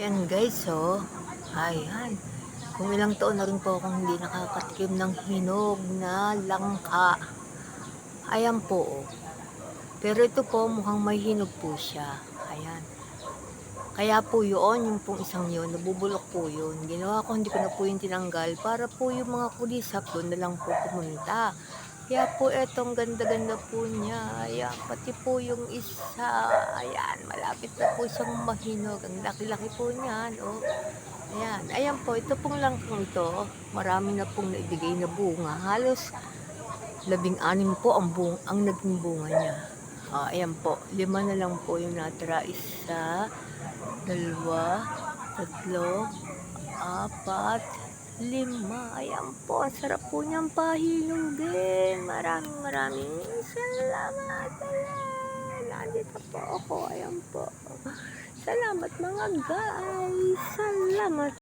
Ayan guys, oh. Ayan. Kung ilang taon na rin po akong hindi nakakatikim ng hinog na langka. Ayan po, oh. Pero ito po, mukhang may hinog po siya. Ayan. Kaya po yun, yung pong isang yun, nabubulok po yun. Ginawa ko, hindi ko na po yung tinanggal para po yung mga kulisap doon na lang po pumunta. Kaya po etong ganda-ganda po niya. Ayan, pati po yung isa. Ayan, malapit na po siyang mahinog. Ang laki-laki po niyan. Oh. Ayan, ayan po, ito pong langkang ito. Marami na pong naibigay na bunga. Halos labing anim po ang, bung ang naging bunga niya. Ah, ayan po, lima na lang po yung natira. Isa, dalawa, tatlo, apat, lima. Ayan po, ang sarap po niyang pahinugin. Maraming maraming salamat. Ayan, nandito po ako. Ayan po. Salamat mga guys. Salamat.